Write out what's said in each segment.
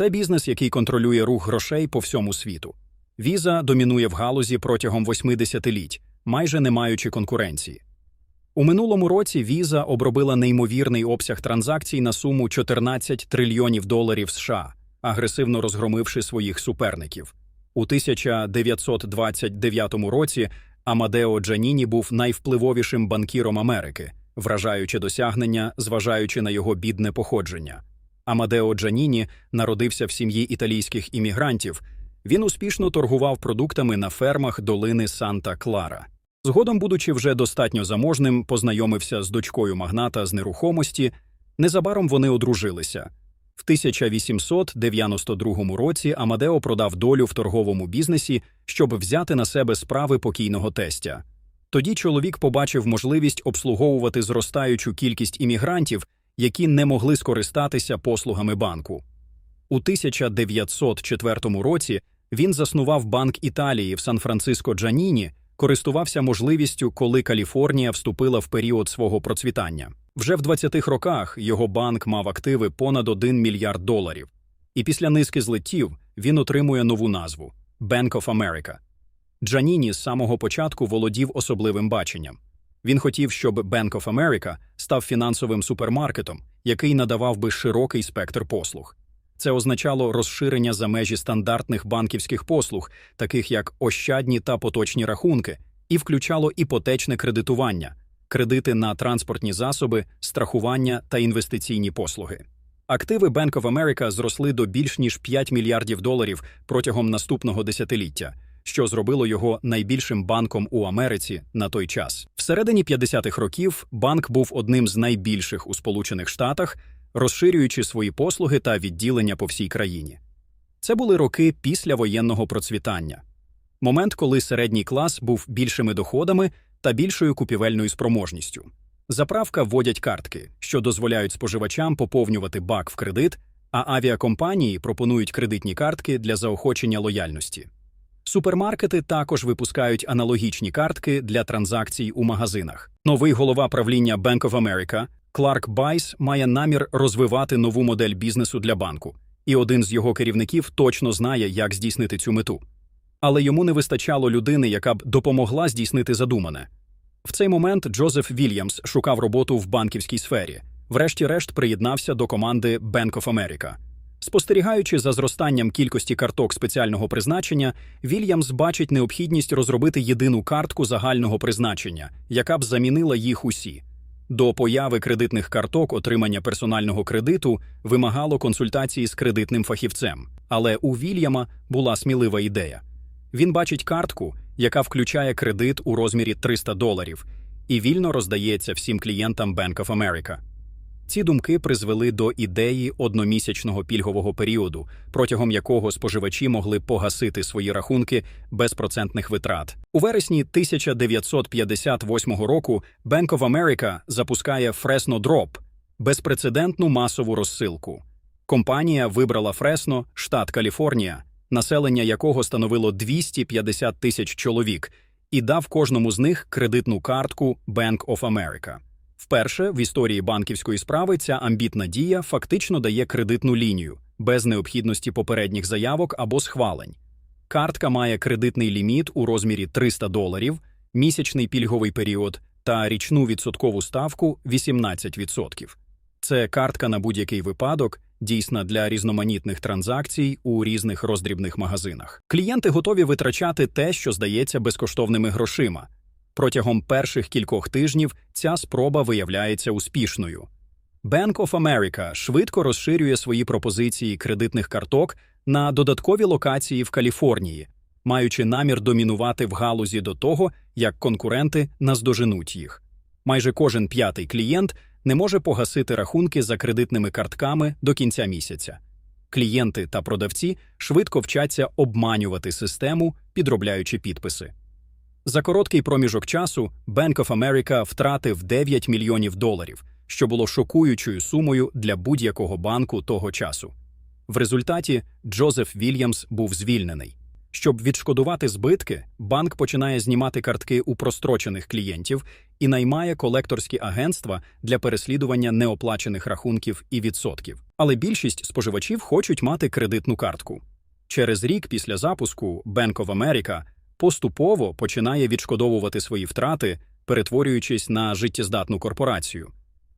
Це бізнес, який контролює рух грошей по всьому світу. Віза домінує в галузі протягом 80 літь, майже не маючи конкуренції. У минулому році Віза обробила неймовірний обсяг транзакцій на суму 14 трильйонів доларів США, агресивно розгромивши своїх суперників. У 1929 році Амадео Джаніні був найвпливовішим банкіром Америки, вражаючи досягнення, зважаючи на його бідне походження. Амадео Джаніні народився в сім'ї італійських іммігрантів. Він успішно торгував продуктами на фермах долини Санта-Клара. Згодом, будучи вже достатньо заможним, познайомився з дочкою магната з нерухомості. Незабаром вони одружилися. В 1892 році Амадео продав долю в торговому бізнесі, щоб взяти на себе справи покійного тестя. Тоді чоловік побачив можливість обслуговувати зростаючу кількість іммігрантів, які не могли скористатися послугами банку. У 1904 році він заснував Банк Італії в Сан-Франциско Джаніні, користувався можливістю, коли Каліфорнія вступила в період свого процвітання. Вже в 20-х роках його банк мав активи понад 1 мільярд доларів. І після низки злетів він отримує нову назву Bank of America. Джаніні з самого початку володів особливим баченням. Він хотів, щоб Bank of America став фінансовим супермаркетом, який надавав би широкий спектр послуг. Це означало розширення за межі стандартних банківських послуг, таких як ощадні та поточні рахунки, і включало іпотечне кредитування, кредити на транспортні засоби, страхування та інвестиційні послуги. Активи Bank of America зросли до більш ніж 5 мільярдів доларів протягом наступного десятиліття, що зробило його найбільшим банком у Америці на той час. Всередині 50-х років банк був одним з найбільших у Сполучених Штатах, розширюючи свої послуги та відділення по всій країні. Це були роки після воєнного процвітання, момент, коли середній клас був більшими доходами та більшою купівельною спроможністю. Заправка вводять картки, що дозволяють споживачам поповнювати бак в кредит, а авіакомпанії пропонують кредитні картки для заохочення лояльності. Супермаркети також випускають аналогічні картки для транзакцій у магазинах. Новий голова правління Bank of America Кларк Байс має намір розвивати нову модель бізнесу для банку, і один з його керівників точно знає, як здійснити цю мету. Але йому не вистачало людини, яка б допомогла здійснити задумане. В цей момент Джозеф Вільямс шукав роботу в банківській сфері, врешті-решт приєднався до команди Bank of America. Спостерігаючи за зростанням кількості карток спеціального призначення, Вільямс бачить необхідність розробити єдину картку загального призначення, яка б замінила їх усі. До появи кредитних карток отримання персонального кредиту вимагало консультації з кредитним фахівцем. Але у Вільяма була смілива ідея. Він бачить картку, яка включає кредит у розмірі 300 доларів, і вільно роздається всім клієнтам Bank of America. Ці думки призвели до ідеї одномісячного пільгового періоду, протягом якого споживачі могли погасити свої рахунки без процентних витрат. У вересні 1958 року Bank of America запускає Fresno Drop – безпрецедентну масову розсилку. Компанія вибрала Фресно, штат Каліфорнія, населення якого становило 250 тисяч чоловік, і дав кожному з них кредитну картку Bank of America. Вперше в історії банківської справи ця амбітна дія фактично дає кредитну лінію без необхідності попередніх заявок або схвалень. Картка має кредитний ліміт у розмірі 300 доларів, місячний пільговий період та річну відсоткову ставку 18%. Це картка на будь-який випадок, дійсна для різноманітних транзакцій у різних роздрібних магазинах. Клієнти готові витрачати те, що здається безкоштовними грошима. Протягом перших кількох тижнів ця спроба виявляється успішною. Bank of America швидко розширює свої пропозиції кредитних карток на додаткові локації в Каліфорнії, маючи намір домінувати в галузі до того, як конкуренти наздоженуть їх. Майже кожен п'ятий клієнт не може погасити рахунки за кредитними картками до кінця місяця. Клієнти та продавці швидко вчаться обманювати систему, підробляючи підписи. За короткий проміжок часу Bank of America втратив 9 мільйонів доларів, що було шокуючою сумою для будь-якого банку того часу. В результаті Джозеф Вільямс був звільнений. Щоб відшкодувати збитки, банк починає знімати картки у прострочених клієнтів і наймає колекторські агентства для переслідування неоплачених рахунків і відсотків. Але більшість споживачів хочуть мати кредитну картку. Через рік після запуску Bank of America поступово починає відшкодовувати свої втрати, перетворюючись на життєздатну корпорацію.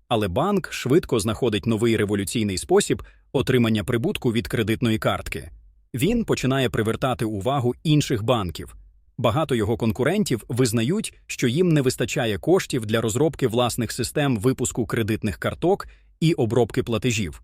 Але банк швидко знаходить новий революційний спосіб отримання прибутку від кредитної картки. Він починає привертати увагу інших банків. Багато його конкурентів визнають, що їм не вистачає коштів для розробки власних систем випуску кредитних карток і обробки платежів.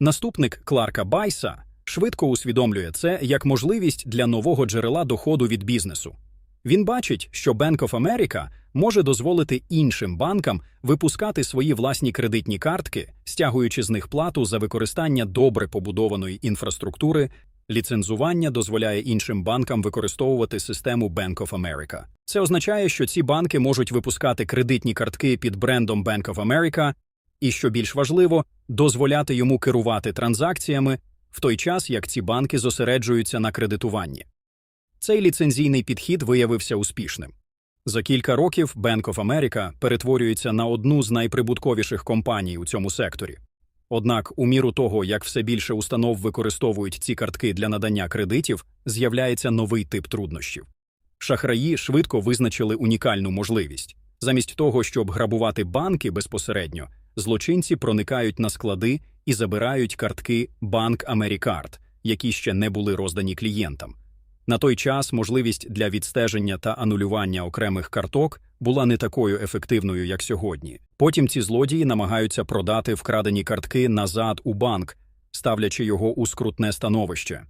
Наступник Кларка Байса швидко усвідомлює це як можливість для нового джерела доходу від бізнесу. Він бачить, що Bank of America може дозволити іншим банкам випускати свої власні кредитні картки, стягуючи з них плату за використання добре побудованої інфраструктури. Ліцензування дозволяє іншим банкам використовувати систему Bank of America. Це означає, що ці банки можуть випускати кредитні картки під брендом Bank of America і, що більш важливо, дозволяти йому керувати транзакціями в той час, як ці банки зосереджуються на кредитуванні. Цей ліцензійний підхід виявився успішним. За кілька років Bank of America перетворюється на одну з найприбутковіших компаній у цьому секторі. Однак, у міру того, як все більше установ використовують ці картки для надання кредитів, з'являється новий тип труднощів. Шахраї швидко визначили унікальну можливість. Замість того, щоб грабувати банки безпосередньо, злочинці проникають на склади і забирають картки Банк Америкард, які ще не були роздані клієнтам. На той час можливість для відстеження та анулювання окремих карток була не такою ефективною, як сьогодні. Потім ці злодії намагаються продати вкрадені картки назад у банк, ставлячи його у скрутне становище.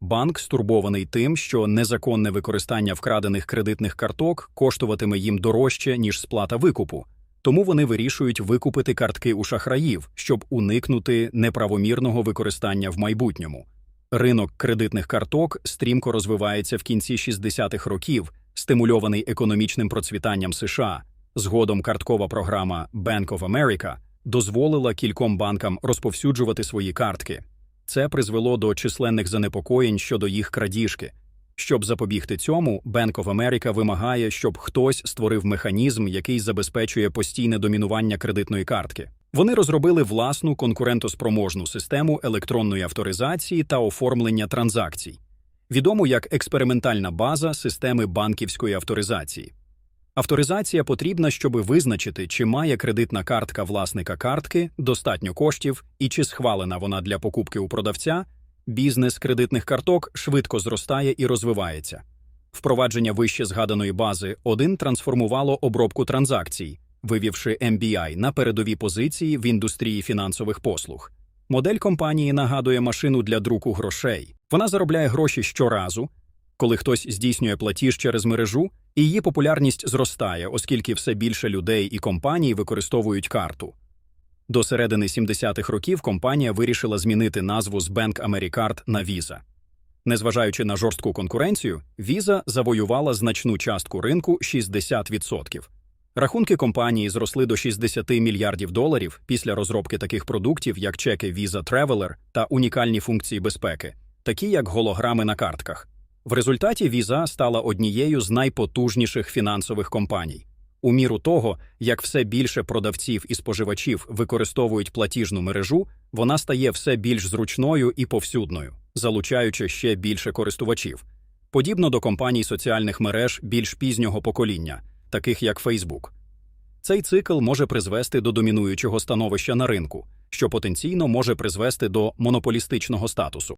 Банк стурбований тим, що незаконне використання вкрадених кредитних карток коштуватиме їм дорожче, ніж сплата викупу. Тому вони вирішують викупити картки у шахраїв, щоб уникнути неправомірного використання в майбутньому. Ринок кредитних карток стрімко розвивається в кінці 60-х років, стимульований економічним процвітанням США. Згодом карткова програма Bank of America дозволила кільком банкам розповсюджувати свої картки. Це призвело до численних занепокоєнь щодо їх крадіжки. Щоб запобігти цьому, Bank of America вимагає, щоб хтось створив механізм, який забезпечує постійне домінування кредитної картки. Вони розробили власну конкурентоспроможну систему електронної авторизації та оформлення транзакцій, відому як експериментальна база системи банківської авторизації. Авторизація потрібна, щоб визначити, чи має кредитна картка власника картки достатньо коштів і чи схвалена вона для покупки у продавця. Бізнес кредитних карток швидко зростає і розвивається. Впровадження вище згаданої бази 1 трансформувало обробку транзакцій, вивівши MBI на передові позиції в індустрії фінансових послуг. Модель компанії нагадує машину для друку грошей. Вона заробляє гроші щоразу, коли хтось здійснює платіж через мережу, і її популярність зростає, оскільки все більше людей і компаній використовують карту. До середини 70-х років компанія вирішила змінити назву з Bank Americard на Visa. Незважаючи на жорстку конкуренцію, Visa завоювала значну частку ринку 60%. Рахунки компанії зросли до 60 мільярдів доларів після розробки таких продуктів, як чеки Visa Traveler та унікальні функції безпеки, такі як голограми на картках. В результаті Visa стала однією з найпотужніших фінансових компаній. У міру того, як все більше продавців і споживачів використовують платіжну мережу, вона стає все більш зручною і повсюдною, залучаючи ще більше користувачів. Подібно до компаній соціальних мереж більш пізнього покоління, таких як Facebook. Цей цикл може призвести до домінуючого становища на ринку, що потенційно може призвести до монополістичного статусу.